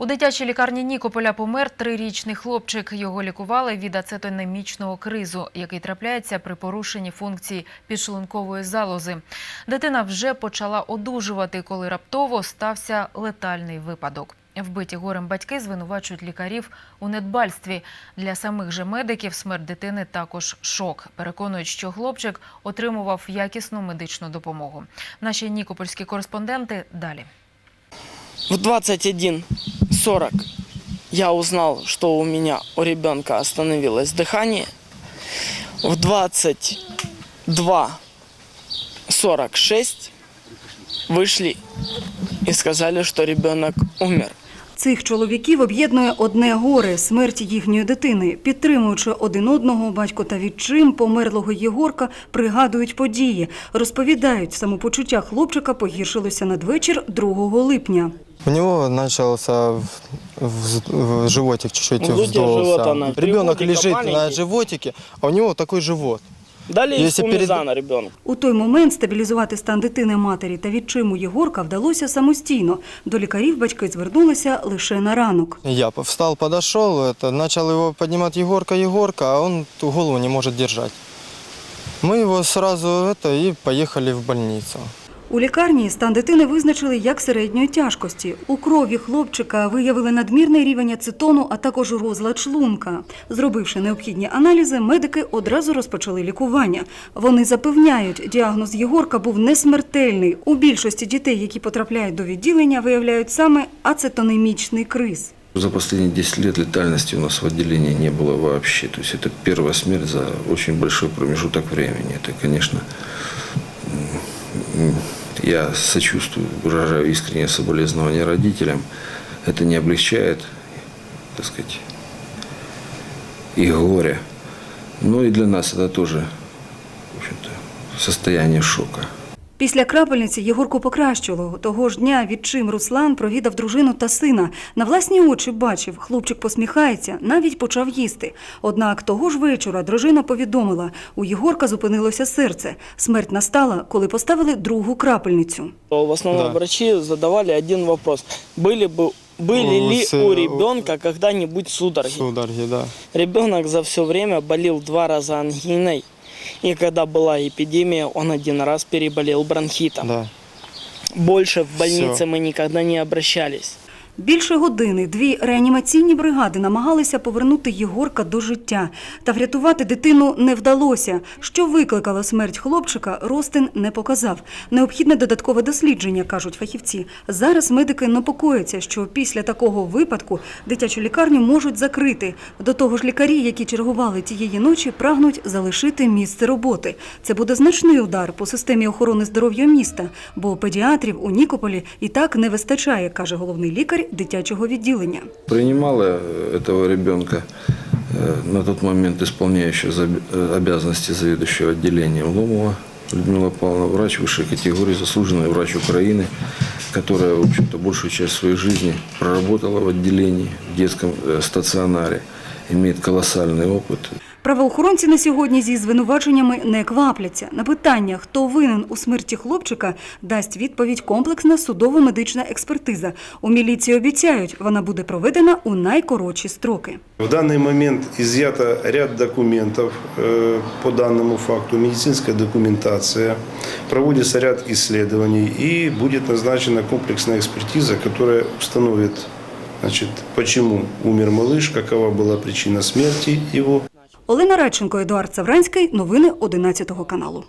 У дитячій лікарні Нікополя помер трирічний хлопчик. Його лікували від ацетонемічного кризу, який трапляється при порушенні функцій підшлункової залози. Дитина вже почала одужувати, коли раптово стався летальний випадок. Вбиті горем батьки звинувачують лікарів у недбальстві. Для самих же медиків смерть дитини також шок. Переконують, що хлопчик отримував якісну медичну допомогу. Наші нікопольські кореспонденти далі. В 21.40 я узнал, что у меня у ребенка остановилось дыхание. В 22.46 вышли и сказали, что ребенок умер. Цих чоловіків об'єднує одне горе – смерть їхньої дитини. Підтримуючи один одного, батько та відчим померлого Єгорка пригадують події. Розповідають, самопочуття хлопчика погіршилося надвечір 2 липня. У него начался в, в- в животик чуть-чуть вздулся. Ребенок лежит маленький. на животике, а у него такой живот. Дали Если перед- искумизана ребенку. У той момент стабілізувати стан дитини матері та відчиму Єгорка вдалося самостійно. До лікарів батьки звернулися лише на ранок. Я по- встал, подошел, это, начал его поднимать Егорка, Егорка, а он ту голову не может держать. Мы его сразу это и поехали в больницу. У лікарні стан дитини визначили як середньої тяжкості. У крові хлопчика виявили надмірний рівень ацетону, а також розлад шлунка. Зробивши необхідні аналізи, медики одразу розпочали лікування. Вони запевняють, діагноз Єгорка був несмертельний. У більшості дітей, які потрапляють до відділення, виявляють саме ацетонемічний криз. За последние 10 лет летальности у нас в отделении не было вообще. То есть это первая смерть за очень большой промежуток времени. Это, конечно, м, я сочувствую, выражаю искреннее соболезнование родителям. Это не облегчает, так сказать, их горе. Но и для нас это тоже, в общем-то, состояние шока. Після крапельниці Єгорку покращило. Того ж дня відчим Руслан провідав дружину та сина. На власні очі бачив, хлопчик посміхається, навіть почав їсти. Однак того ж вечора дружина повідомила, у Єгорка зупинилося серце. Смерть настала, коли поставили другу крапельницю. В основному Да. врачі задавали один вопрос. були бы, были ли с- у ребенка когда-нибудь судороги? Судороги, да. Ребенок за все время болел два раза ангиной. И когда была эпидемия, он один раз переболел бронхитом. да. Больше в больнице Всё. мы никогда не обращались. Більше години дві реанімаційні бригади намагалися повернути Єгорка до життя. Та врятувати дитину не вдалося. Що викликало смерть хлопчика, Ростин не показав. Необхідне додаткове дослідження, кажуть фахівці. Зараз медики непокояться, що після такого випадку дитячу лікарню можуть закрити. До того ж, лікарі, які чергували тієї ночі, прагнуть залишити місце роботи. Це буде значний удар по системі охорони здоров'я міста, бо педіатрів у Нікополі і так не вистачає, каже головний лікар дитячого відділення. Принимала э, этого ребенка э, на тот момент исполняющая заби- э, обязанности заведующего отделением Ломова Людмила Павловна, врач высшей категории, заслуженный врач Украины, которая, в общем-то, большую часть своей жизни проработала в отделении, в детском э, стационаре, имеет колоссальный опыт. Правоохоронці на сьогодні зі звинуваченнями не квапляться. На питання, хто винен у смерті хлопчика, дасть відповідь комплексна судово-медична експертиза. У міліції обіцяють, вона буде проведена у найкоротші строки. В данный момент изъято ряд документов э, по данному факту, медицинская документация, проводится ряд исследований и будет назначена комплексная экспертиза, которая установит, значит, почему умер малыш, какова была причина смерти его. Олена Радченко, Едуард Савранський. Новини 11 каналу.